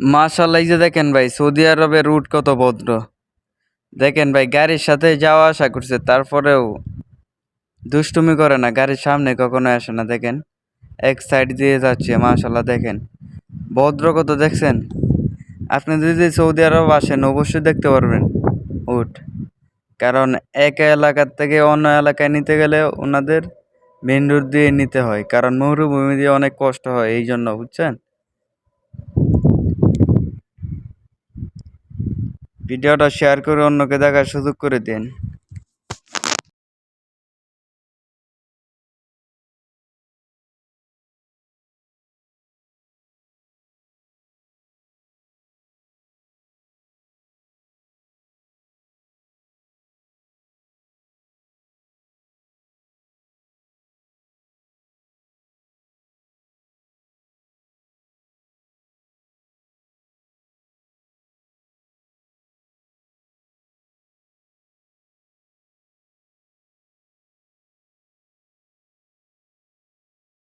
মাশাল্লাহ যে দেখেন ভাই, সৌদি আরবের রুট কত ভদ্র। দেখেন ভাই, গাড়ির সাথে যাওয়া আসা করছে, তারপরেও দুষ্টুমি করে না, গাড়ির সামনে কখনো আসে না, দেখেন। এক সাইড দিয়ে যাচ্ছে মাশাল্লাহ দেখেন। ভদ্র কত দেখছেন? আপনি যদি সৌদি আরব আসেন, অবশ্যই দেখতে পারবেন উট কারণ এক এলাকার থেকে অন্য এলাকায় নিতে গেলে ওনাদের মেন রোড দিয়ে নিতে হয়, কারণ মরুভূমি দিয়ে অনেক কষ্ট হয়, এই জন্য, বুঝছেন? ভিডিওটা শেয়ার করে অন্যকে দেখার সুযোগ করে দিন।